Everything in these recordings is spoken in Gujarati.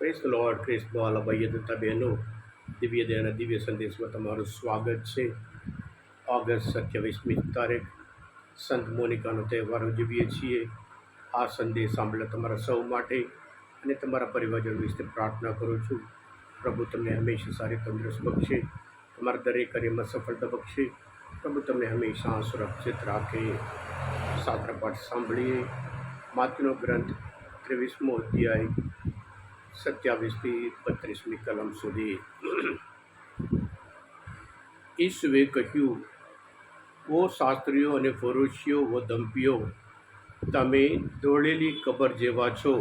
પ્રેસ લોર્ડ ક્રિસ્પ વાલા ભાઈઓ તથા બહેનો, દિવ્ય દયાના દિવ્ય સંદેશમાં તમારું સ્વાગત છે. ઓગસ્ટ સત્યાવીસમી તારીખ, સંત મોનિકાનો તહેવાર ઉજવીએ છીએ. આ સંદેશ સાંભળે તમારા સૌ માટે અને તમારા પરિવારજનો વિશે પ્રાર્થના કરું છું. પ્રભુ, તમને હંમેશા સારી તંદુરસ્ત બક્ષે. તમારા દરેક કાર્યમાં સફળતા બક્ષે. પ્રભુ, તમને હંમેશા સુરક્ષિત રાખે. સાત્ર પાઠ સાંભળીએ. માતનો ગ્રંથ ત્રેવીસમો અધ્યાય સત્યાવીસથી બત્રીસમી કલમ સુધી ઈશ્વે કહ્યું, ઓ શાસ્ત્રીઓ અને પુરુષીઓ વો દંપીઓ તમે દોડેલી કબર જેવા છો.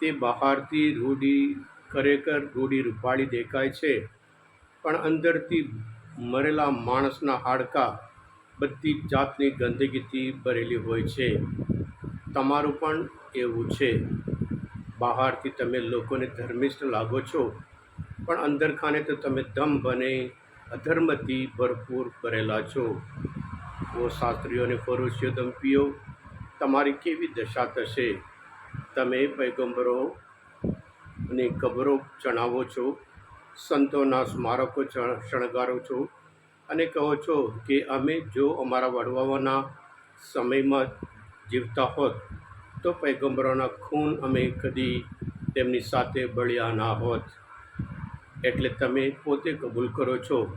તે બહારથી રૂડી ખરેખર રૂડી રૂપાળી દેખાય છે, પણ અંદરથી મરેલા માણસના હાડકાં બધી જાતની ગંદકીથી ભરેલી હોય છે. તમારું પણ એવું છે. બહારથી તમે લોકોને ધર્મિષ્ઠ લાગો છો, પણ અંદરખાને તો તમે દમ બને, અધર્મથી ભરપૂર ભરેલા છો. ઓ શાસ્ત્રીઓને ફરોશીઓ દંપીઓ તમારી કેવી દશા થશે? તમે પૈગંબરો અને કબરો ચણાવો છો, સંતોના સ્મારકો શણગારો છો અને કહો છો કે અમે જો અમારા વડવાઓના સમયમાં જીવતા હોત તો પૈગંબરોના ખૂન અમે કદી તેમની સાથે બળ્યા ના હોત. એટલે તમે પોતે કબૂલ કરો છો,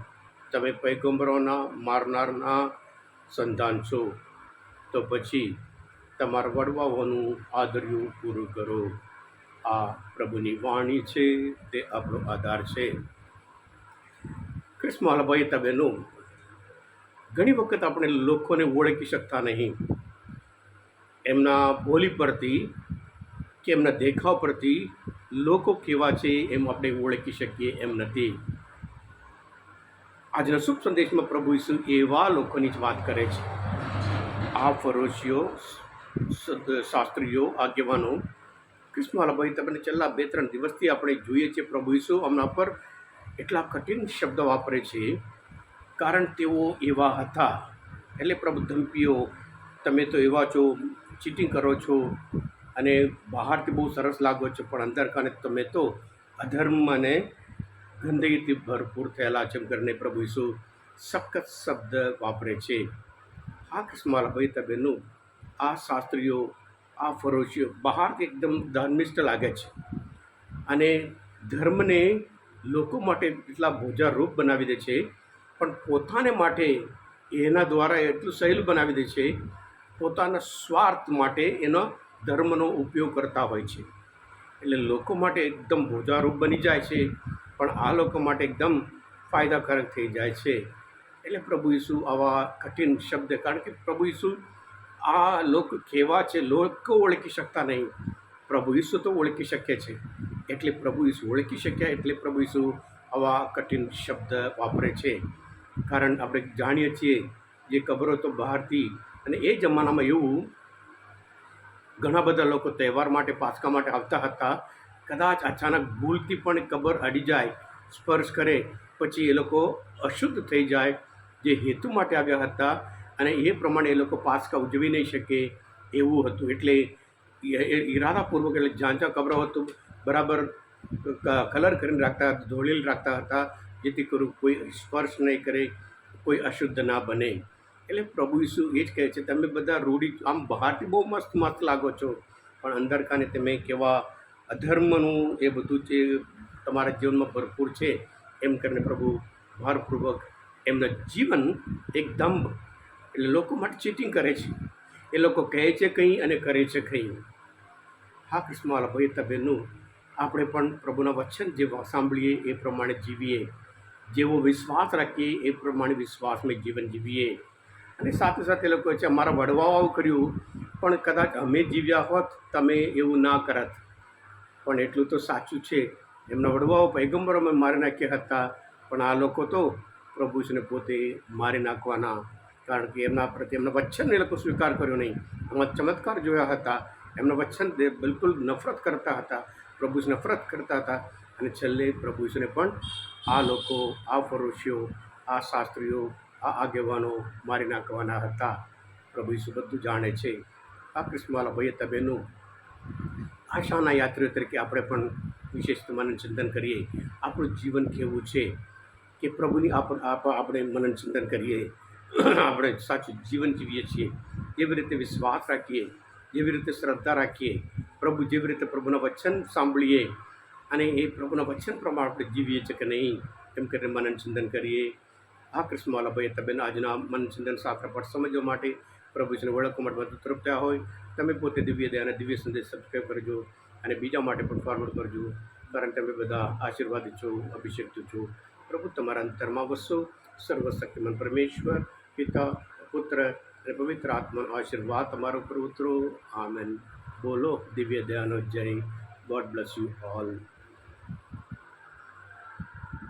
તમે પૈગંબરોના મારનારના સંતાન છો. તો પછી તમારા વડવાઓનું આદર્યું પૂરું કરો. આ પ્રભુની વાણી છે, તે આપણો આધાર છે. ક્રિસ્માલભાઈ તબેનું, ઘણી વખત આપણે લોકોને ઓળખી શકતા નહીં. એમના બોલી પરથી કે એમના દેખાવ પરથી લોકો કેવા છે એમ આપણે ઓળખી શકીએ એમ નથી. આજના શુભ સંદેશમાં પ્રભુ ઈસુ એવા લોકોની જ વાત કરે છે. આ ફરોશીઓ શાસ્ત્રીઓ, આગેવાનો કૃષ્ણવાલાભાઈ તમને છેલ્લા બે ત્રણ દિવસથી આપણે જોઈએ છીએ પ્રભુ ઈસુ હમણાં પર એટલા કઠિન શબ્દ વાપરે છે. કારણ તેઓ એવા હતા. એટલે પ્રભુ ધમપીઓ તમે તો એવા છો ચીટિંગ કરો છો અને બહારથી બહુ સરસ લાગો છો, પણ અંદર કાને તમે તો અધર્મ અને ગંદકીથી ભરપૂર થયેલા છે એમ કરીને પ્રભુ ઈસુ સખત શબ્દ વાપરે છે. આ કિસ્માલા ભાઈ તબેનું આ શાસ્ત્રીઓ, આ ફરોશીઓ બહારથી એકદમ ધાર્મિષ્ઠ લાગે છે અને ધર્મને લોકો માટે એટલા ભોજારૂપ બનાવી દે છે, પણ પોતાને માટે એના દ્વારા એટલું સહેલું બનાવી દે છે પોતાના સ્વાર્થ માટે એનો ધર્મનો ઉપયોગ કરતા હોય છે. એટલે લોકો માટે એકદમ ભોજારૂપ બની જાય છે, પણ આ લોકો માટે એકદમ ફાયદાકારક થઈ જાય છે. એટલે પ્રભુ ઈસુ આવા કઠિન શબ્દ, કારણ કે પ્રભુ ઈસુ આ લોકો કેવા છે, લોકો ઓળખી શકતા નહીં. પ્રભુ ઈસુ તો ઓળખી શકે છે. એટલે પ્રભુ ઈસુ ઓળખી શક્યા, એટલે પ્રભુ ઈસુ આવા કઠિન શબ્દ વાપરે છે. કારણ આપણે જાણીએ છીએ, જે કબરો તો બહારથી અને એ જમાનામાં એવું ઘણા બધા લોકો તહેવાર માટે, પાસકા માટે આવતા હતા. કદાચ અચાનક ભૂલથી પણ કબર અડી જાય, સ્પર્શ કરે, પછી એ લોકો અશુદ્ધ થઈ જાય, જે હેતુ માટે આવ્યા હતા અને એ પ્રમાણે એ લોકો પાસકા ઉજવી નહીં શકે એવું હતું. એટલે ઈરાદાપૂર્વક એટલે જ્યાં કબરો હતું, બરાબર કલર કરીને રાખતા હતા, ધોળેલ રાખતા હતા, જેથી કરું કોઈ સ્પર્શ નહીં કરે, કોઈ અશુદ્ધ ના બને. એટલે પ્રભુ ઈસુ એ જ કહે છે, તમે બધા રૂઢી આમ બહારથી બહુ મસ્ત મસ્ત લાગો છો, પણ અંદર કાને તમે કેવા અધર્મનું એ બધું જે તમારા જીવનમાં ભરપૂર છે, એમ કરીને પ્રભુ ભારપૂર્વક એમનું જીવન એકદમ એટલે લોકો માટે ચીટિંગ કરે છે. એ લોકો કહે છે કંઈ અને કરે છે કંઈ. હા કૃષ્ણવાલા ભાઈ તબેનું આપણે પણ પ્રભુના વચન જે સાંભળીએ એ પ્રમાણે જીવીએ. જેવો વિશ્વાસ રાખીએ એ પ્રમાણે વિશ્વાસમય જીવન જીવીએ. અને સાથે સાથે લોકો છે, અમારા વડવાઓ આવું કર્યું, પણ કદાચ અમે જીવ્યા હોત, તમે એવું ના કરત. પણ એટલું તો સાચું છે. એમના વડવાઓ પૈગંબરો અમે મારી નાખ્યા હતા, પણ આ લોકો તો પ્રભુને પોતે મારી નાખવાના, કારણ કે એમના પ્રત્યે એમના વચનને લોકો સ્વીકાર કર્યો નહીં. એમાં ચમત્કાર જોયા હતા. એમના વચન બિલકુલ નફરત કરતા હતા. પ્રભુ નફરત કરતા હતા. અને છેલ્લે પ્રભુ પણ આ લોકો, આ ફરોશીઓ આ શાસ્ત્રીઓ આ આગેવાનો મારી નાખવાના હતા. પ્રભુ ઈસુ બધું જાણે છે. આ ક્રિસ્માલા ભાઈએ તબેનું આશાના યાત્રીઓ તરીકે આપણે પણ વિશેષ મનન ચિંતન કરીએ. આપણું જીવન કેવું છે કે પ્રભુની આપ આપ, આપણે મનન ચિંતન કરીએ. આપણે સાચું જીવન જીવીએ છીએ. જેવી રીતે વિશ્વાસ રાખીએ, જેવી રીતે શ્રદ્ધા રાખીએ, પ્રભુ જેવી રીતે પ્રભુના વચન સાંભળીએ અને એ પ્રભુના વચન પ્રમાણે આપણે જીવીએ છીએ કે નહીં, એમ કરીને મનન ચિંતન કરીએ. આ કૃષ્ણમાલા ભાઈ તમે આજના મન ચિંતન શાસ્ત્ર પર સમજવા માટે પ્રભુજીને ઓળખવા માટે વધુ તરફ હોય તમે પોતે દિવ્ય દયા અને દિવ્ય સંદેશ સબસ્ક્રાઈબ કરજો અને બીજા માટે પણ ફોરવર્ડ કરજો, કારણ તમે બધા આશીર્વાદ છો, અભિષેક છો. પ્રભુ, તમારા અંતરમાં વસો. સર્વશક્તિમાન પરમેશ્વર, પિતા, પુત્ર અને પવિત્ર આત્માનો આશીર્વાદ તમારો ઉપર ઉતરો. આમેન. બોલો, દિવ્ય દયાનો જય. God bless you all